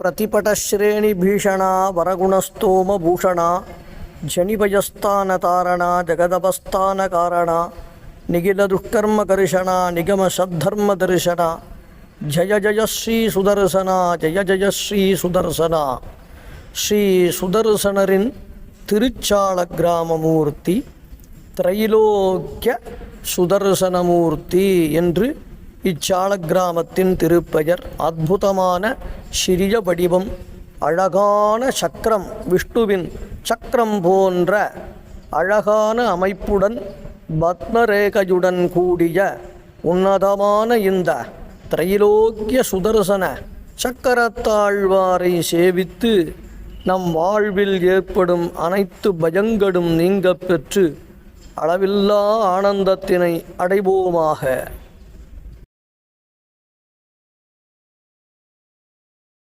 प्रतिपटश्रेणिभीषणा वरगुणस्तोमभूषणा जनिभयस्थानतारणा जगदपस्थानकारणा निखिलदुष्कर्मकर्षणा निगमसद्धर्मदर्शना जय जय श्रीसुदर्शना जय जय श्रीसुदर्शना ஸ்ரீ சுதர்சனரின் திருச்சாள கிராமமூர்த்தி திரைலோக்கிய சுதர்சனமூர்த்தி என்று இச்சால கிராமத்தின் திருப்பெயர் அற்புதமான சிறிய வடிவம் அழகான சக்கரம் விஷ்ணுவின் சக்கரம் போன்ற அழகான அமைப்புடன் பத்மரேகையுடன் கூடிய உன்னதமான இந்த திரைலோக்கிய சுதர்சன சக்கரத்தாழ்வாரை சேவித்து நம் வாழ்வில் ஏற்படும் அனைத்து பயங்களும் நீங்கப் பெற்று அளவில்லா ஆனந்தத்தினை அடைவோமாக.